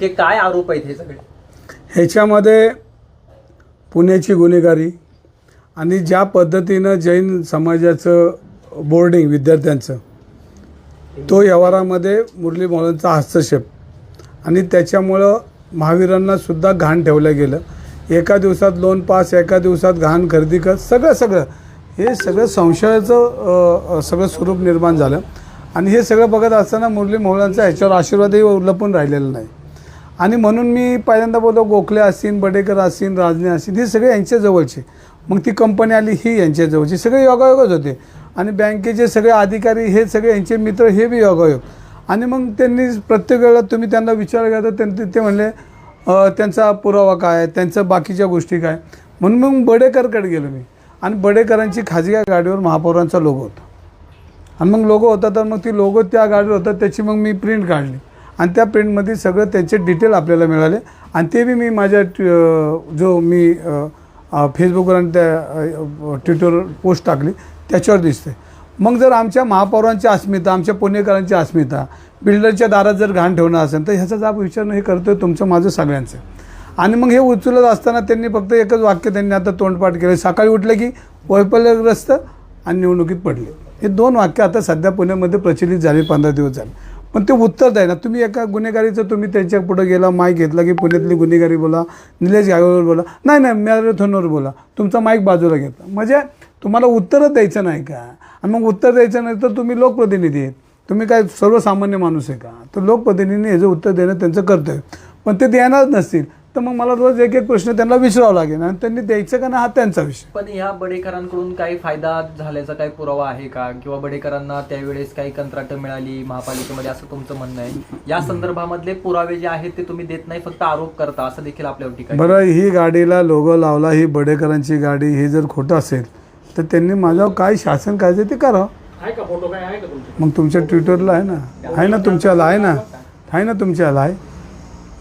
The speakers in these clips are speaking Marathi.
ते काय आरोप आहेत हे सगळे? ह्याच्यामध्ये पुण्याची गुन्हेगारी आणि ज्या पद्धतीनं जैन समाजाचं बोर्डिंग विद्यार्थ्यांचं तो व्यवहारामध्ये मुरली मोहनचा हस्तक्षेप. आणि त्याच्यामुळं महावीरांना सुद्धा घाण ठेवलं गेलं. एका दिवसात लोन पास एका दिवसात घाण खरेदी कर सगळं सगळं. हे सगळं संशयाचं अ, सगळं स्वरूप निर्माण झालं. आणि हे सगळं बघत असताना मुरली मोहलांचा ह्याच्यावर आशीर्वादही लपून राहिलेला नाही. आणि म्हणून मी पहिल्यांदा बोलतो गोखले असतील बडेकर असतील राजने असतील हे सगळे यांच्याजवळचे मग ती कंपनी आली ही यांच्याजवळची सगळे योगायोगच होते. आणि बँकेचे सगळे अधिकारी हे सगळे यांचे मित्र हे बी योगायोग. आणि मग त्यांनी प्रत्येक वेळेला तुम्ही त्यांना विचार केला तर त्यांचे ते म्हणले त्यांचा पुरावा काय त्यांचं बाकीच्या गोष्टी काय म्हणून मग बडेकरकडे गेलो मी. आणि बडेकरांची खाजगी गाडीवर महापौरांचा लोगो होता. आणि मग लोगो होता तर मग ती लोगो त्या गाडीवर होता त्याची मग मी प्रिंट काढली. आणि त्या प्रिंटमध्ये सगळं त्यांचे डिटेल आपल्याला मिळाले. आणि ते बी मी माझ्या जो मी फेसबुकवर आणि त्या ट्विटरवर पोस्ट टाकली त्याच्यावर दिसते मग जर आमच्या महापौरांची अस्मिता आमच्या पुणेकरांची अस्मिता बिल्डरच्या दारात जर घाण ठेवणं असेल तर ह्याचा जाब विचार हे करतो आहे तुमचं माझं सगळ्यांचं. आणि मग हे उचलत असताना त्यांनी फक्त एकच वाक्य त्यांनी आता तोंडपाठ केलं. सकाळी उठलं की वैफल्यग्रस्त आणि निवडणुकीत पडले. हे दोन वाक्य आता सध्या पुण्यामध्ये प्रचलित झाले पंधरा दिवस झाले. पण ते उत्तर द्याय ना तुम्ही एका गुन्हेगारीचं तुम्ही त्यांच्या पुढे गेला माईक घेतला की पुण्यातली गुन्हेगारी बोला निलेश गायकवाडवर बोला. नाही नाही मॅरेथॉनवर बोला. तुमचा माईक बाजूला घेतला. म्हणजे तुम्हाला उत्तरच द्यायचं नाही का? आणि मग उत्तर द्यायचं नाही तर तुम्ही लोकप्रतिनिधी आहेत. तुम्ही काय सर्वसामान्य माणूस आहे का? तर लोकप्रतिनिधीने ह्याचं उत्तर देणं त्यांचं कर्तव्य पण ते देणार नसतील. तर मग मला रोज एक एक प्रश्न त्यांना विचारावा लागेल. आणि त्यांनी द्यायचं का नाही हा त्यांचा विषय. पण ह्या बडेकरांकडून काही फायदा झाल्याचा काही पुरावा आहे का? किंवा बडेकरांना त्यावेळेस काही कंत्राटं मिळाली महापालिकेमध्ये? असं तुमचं म्हणणं आहे. या संदर्भामधले पुरावे जे आहेत ते तुम्ही देत नाही फक्त आरोप करता. असं देखील आपल्यावर टीका आहे. बरं ही गाडीला लोगो लावला ही बडेकरांची गाडी हे जर खोटं असेल तर त्यांनी माझ्यावर काय शासन करायचं ते करावं. आहे का फोटो काय? आहे का तुमचे? मग तुमच्या ट्विटरला आहे ना? आहे ना तुमच्याला? आहे ना? आहे ना तुमच्याला? आहे?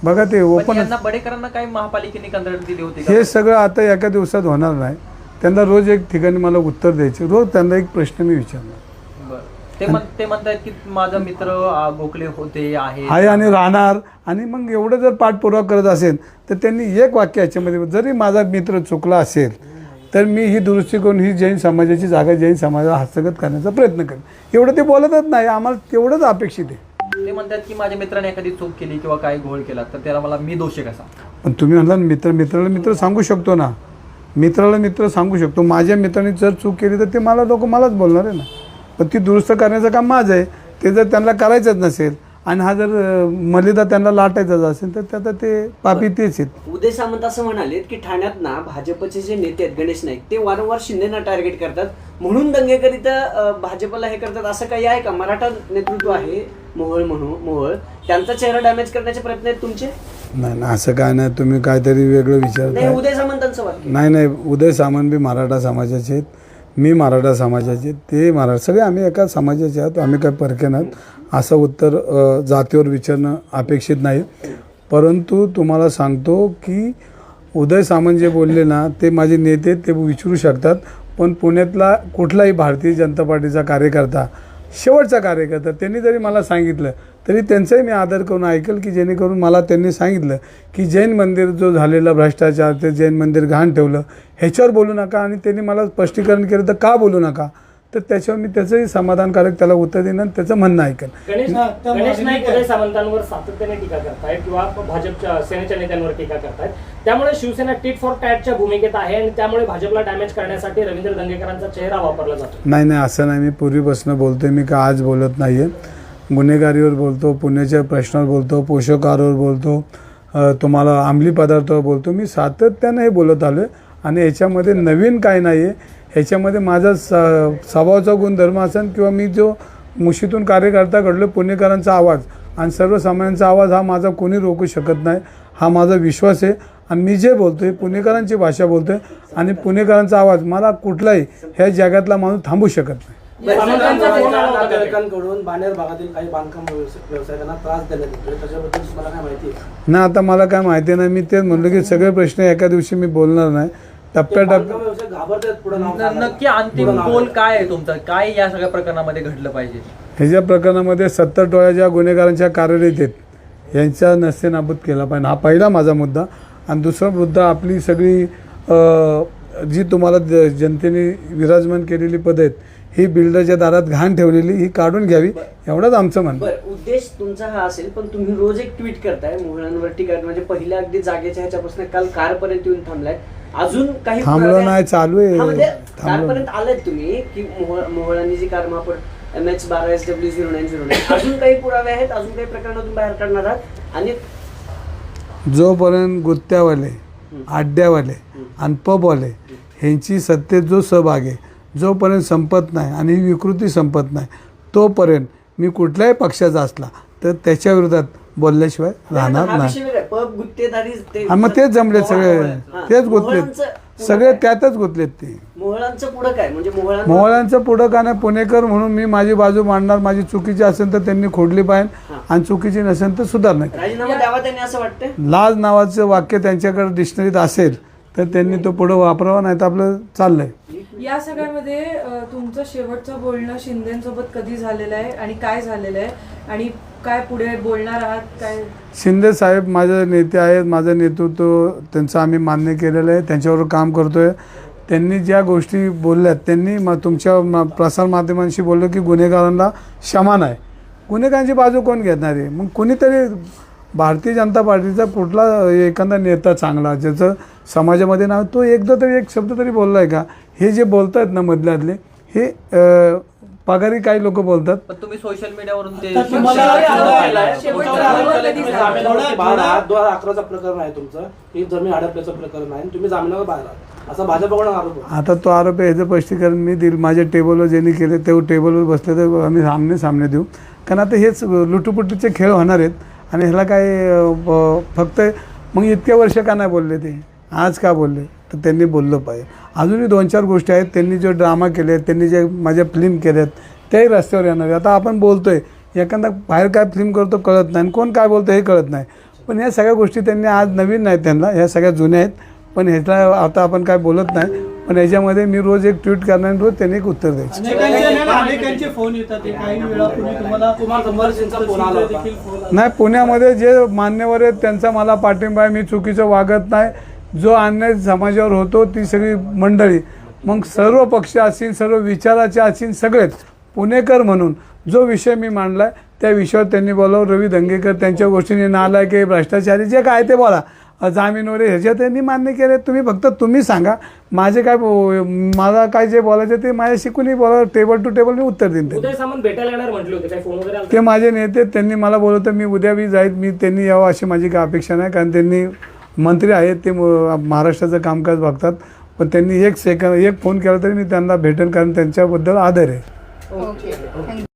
बघा ते पण ओपन यांना बडेकरांना काही महापालिकेने कंत्राट दिली होती का? हे सगळं आता एका दिवसात होणार नाही. त्यांना रोज एक ठिकाणी मला उत्तर द्यायचे. रोज त्यांना एक प्रश्न मी विचारणार. बरं. ते म्हण ते म्हणतात की माझा मित्र आ, गोखले होते आहे आहे आणि राहणार. आणि मग एवढं जर पाठपुरावा करत असेल तर त्यांनी एक वाक्य याच्यामध्ये जरी माझा मित्र चुकला असेल तर मी ही दुरुस्ती करून ही जैन समाजाची जागा जैन समाजाला हस्तगत करण्याचा प्रयत्न करेन. एवढं ते बोलतच नाही. आम्हाला तेवढंच अपेक्षित आहे. ते म्हणतात की माझ्या मित्राने एखादी चूक केली किंवा काही घोळ केला तर त्याला मला मी दोषी कसा पण तुम्ही म्हणला ना मित्र मित्राला मित्र सांगू शकतो ना. मित्राला मित्र सांगू शकतो. माझ्या मित्राने जर चूक केली तर ते मला लोक मलाच बोलणार आहे ना. पण ती दुरुस्त करण्याचं काम माझं आहे. ते जर त्यांना करायचंच नसेल आणि हा जर मलिदा त्यांना लाटायचाच असेल तर त्याचा ते पापी तेच आहेत. उदय सामंत असं म्हणाले की ठाण्यात ना भाजपचे जे नेते आहेत गणेश नाईक ते वारंवार शिंदेना टार्गेट करतात. म्हणून दंगेकर इथं अं, भाजपला हे करतात. असं काही आहे का? मराठा नेतृत्व आहे मोहोळ म्हणून मोहोळ. त्यांचा चेहरा डॅमेज करण्याचे प्रयत्न आहेत तुमचे? नाही ना असं काय नाही. तुम्ही काहीतरी वेगळं नाही विचारताय उदय सामंतांचं वाक्य. नाही नाही. उदय सामंत बी मराठा समाजाचे आहेत. मी मराठा समाजाचे ते मराठा सगळे आम्ही एका समाजाचे आहोत आम्ही काय परके नाहीत. असं उत्तर जातीवर विचारणं अपेक्षित नाही. परंतु तुम्हाला सांगतो की उदय सामंत जे बोलले ना ते माझे नेते ते विचारू शकतात. पण पुण्यातला कुठलाही भारतीय जनता पार्टीचा कार्यकर्ता शेवटचा कार्यकर्ता त्यांनी जरी मला सांगितलं तरी त्यांचाही मी आदर करून ऐकल की जेणेकरून मला त्यांनी सांगितलं की जैन मंदिर जो झालेला भ्रष्टाचार ते जैन मंदिर घाण ठेवलं. ह्याच्यावर बोलू नका आणि त्यांनी मला स्पष्टीकरण केलं तर का बोलू नका? तर त्याच्यावर मी त्याचंही समाधानकारक त्याला उत्तर देईन आणि त्याचं म्हणणं ऐकेल गणेश गणेश नाईक उदय सामंतांवर सातत्याने टीका करतायत किंवा भाजपच्या सेनेच्या नेत्यांवर टीका करतायत. त्यामुळे शिवसेना टीट फॉर टॅटच्या भूमिकेत आहे आणि त्यामुळे भाजपला डॅमेज करण्यासाठी रवींद्र दंगेकरांचा चेहरा वापरला जातो नाही नाही असं नाही. मी पूर्वीपासून बोलतोय. मी का आज बोलत नाही आहे गुन्हेगारीवर बोलतो पुण्याच्या प्रश्नावर बोलतो पोषकाहारावर बोलतो तुम्हाला अंमली पदार्थावर बोलतो. मी सातत्यानं हे बोलत आलो आहे आणि याच्यामध्ये नवीन काय नाही आहे ह्याच्यामध्ये माझा स स्वभावाचा गुणधर्म असेल किंवा मी जो मुशीतून कार्यकर्ता घडलो पुणेकरांचा आवाज आणि सर्वसामान्यांचा आवाज हा माझा कोणी रोखू शकत नाही. हा माझा विश्वास आहे आणि मी जे बोलतो आहे पुणेकरांची भाषा बोलतो आहे आणि पुणेकरांचा आवाज मला कुठलाही ह्या जगातला माणूस थांबू शकत नाही. सामंतांचा फोन आला होता का? नातेवाईकांकडून बाणेर भागातील काही बांधकाम व्यवसाय- व्यावसायिकांना त्रास देण्यात येतोय. त्याच्याबद्दल तुम्हाला काय माहिती आहे? ना आता मला काय माहिती नाही. मी तेच म्हणलं की सगळे प्रश्न एका दिवशी मी बोलणार नाही. बांधकाम व्यवसाय घाबरतात पुढे नाव न- काढायला. नक्की अंतिम पुढं नाव गोल काढायला. काय आहे तुमचा? काय या सगळ्या प्रकरणामध्ये घडलं पाहिजे? ह्याच्या प्रकरणामध्ये सत्तर टोळ्या ज्या गुन्हेगारांच्या कार्यरत आहेत. यांचा नस्तेनाबूत केला पाहिजे. हा पहिला माझा मुद्दा. आणि दुसरा मुद्दा आपली सगळी अ, जी तुम्हाला ज- जनतेने विराजमान केलेली पद आहेत ही बिल्डरच्या दारात घाण ठेवलेली ही काढून घ्यावी एवढंच आमचं म्हणणं. बरं उद्देश तुमचा हा असेल पण तुम्ही रोज एक ट्विट करताय मुघलांवर टीका म्हणजे पहिल्या अगदी जागेच्या ह्याच्यापासून काल कारपर्यंत येऊन थांबलाय. अजून काही थांबलो नाही, चालू आहे. हा, म्हणजे थांबलो कारपर्यंत आलेत तुम्ही की मोह- मोहळांनी जी कार मापड एम एच बारा S W zero nine zero nine अजून काही पुरावे आहेत? अजून काही प्रकरणातून बाहेर काढणार आहात? आणि जोपर्यंत गुत्त्यावाले आड्यावाले आणि पबवाले ह्यांची सत्तेत जो सहभाग आहे जोपर्यंत संपत नाही आणि विकृती संपत नाही तोपर्यंत मी कुठल्याही पक्षाचा असला तर त्याच्या विरोधात बोलल्याशिवाय राहणार नाही मग तेच जमलेत सगळे. तेच गुतलेत. मोहळांचं सगळे? त्यातच गुतलेत ते. मोहळांचं पुढं काय? म्हणजे मोहळ्यांचं पुढं का नाही? पुणेकर म्हणून मी माझी बाजू मांडणार माझी चुकीची असेल तर त्यांनी खोडली पाहिजे आणि चुकीची नसेल तर सुधारणा लाज नावाचं वाक्य त्यांच्याकडे डिक्शनरीत असेल तर त्यांनी तो पुढं वापरावा नाही तर आपलं चाललंय. या सगळ्यामध्ये तुमचं शेवटचं बोलणं शिंदेसोबत कधी झालेलं आहे आणि काय झालेलं आहे आणि काय पुढे बोलणार आहात काय? शिंदे साहेब माझे नेते आहेत माझं नेतृत्व त्यांचं आम्ही मान्य केलेलं आहे त्यांच्यावर काम करतोय. त्यांनी ज्या गोष्टी बोलल्यात त्यांनी म तुमच्या प्रसारमाध्यमांशी बोललो की गुन्हेगारांना क्षमा नाही. गुन्हेगारांची बाजू कोण घेणार आहे? मग कुणीतरी भारतीय जनता पार्टीचा कुठला एखादा नेता चांगला ज्याचं समाजामध्ये नाव तो एकदा तरी एक शब्द तरी बोलला आहे का? हे जे बोलत आहेत ना मधल्यातले हे अं, पगारी काही लोक बोलतात पण तुम्ही सोशल मीडियावरून ते तर तुम्हाला शेअर आरोप केलं केलाय. पाहिजे. शेवटचा तुमच्यावर आरोप आरोप केलाय कधी की झाला? जामिनावरती बाहेर आहात दोन हजार अकराचं प्रकरण आहे तुमचं ही जमीन हडपल्याचं प्रकरण आहे आणि तुम्ही जामिनावर बाहेर आहात असा भाजपकडून आरोप आहे. आता तो आरोप आहे ह्याचं स्पष्टीकरण मी देईल माझ्या टेबलवर ज्यांनी केले ते टेबलवर बसले तर आम्ही सामने सामने देऊ कारण आता हेच लुटुपुटीचे खेळ होणार आहेत आणि ह्याला काय अं, ब- फक्त मग इतके वर्ष का नाही बोलले ते आज का बोलले तर त्यांनी बोललं पाहिजे. अजूनही दोन चार गोष्टी आहेत. त्यांनी जे ड्रामा केले आहेत त्यांनी जे माझ्या फिल्म केल्या आहेत त्याही रस्त्यावर येणार आहे. आता आपण बोलतोय एखादा बाहेर काय फिल्म करतो कळत नाही. आणि कोण काय बोलतं हे कळत नाही. पण ह्या सगळ्या गोष्टी त्यांनी आज नवीन नाहीत त्यांना. ह्या सगळ्या जुन्या आहेत. पण ह्याचा आता आपण काय बोलत नाही. पण ह्याच्यामध्ये मी रोज एक ट्विट करणार आणि रोज त्यांनी एक उत्तर द्यायचं. अनेकांचे अनेकांचे फोन येतात. ते काही वेळापूर्वी तुम्हाला कुमार संभाजींचा फोन आला होता. देखील फोन आला. नाही पुण्यामध्ये जे मान्यवर आहेत त्यांचा मला पाठिंबा आहे. मी चुकीचं वागत नाही. जो अन्याय समाजावर होतो ती सगळी मंडळी. मग सर्व पक्ष असतील सर्व विचाराचे असतील सगळेच. पुणेकर म्हणून जो विषय मी मांडला त्या विषयावर त्यांनी बोलावं. रवी दंगेकर त्यांच्या गोष्टीने नाला की भ्रष्टाचारी जे काय ते बोला. जामीन वगैरे ह्याच्यात त्यांनी मान्य केले. तुम्ही फक्त तुम्ही सांगा. माझे काय बो- मला काय जे बोलायचं ते माझ्याशी कुणी बोला. टेबल टू टेबल मी उत्तर देईन ते माझे नेते त्यांनी मला बोलवतं मी उद्या बी जाईल. मी त्यांनी यावं अशी माझी काय अपेक्षा नाही कारण त्यांनी मंत्री आहेत ते म- महाराष्ट्राचं कामकाज बघतात. पण त्यांनी एक सेकंद एक फोन केला तरी मी त्यांना भेटेल कारण त्यांच्याबद्दल आदर आहे. ओके.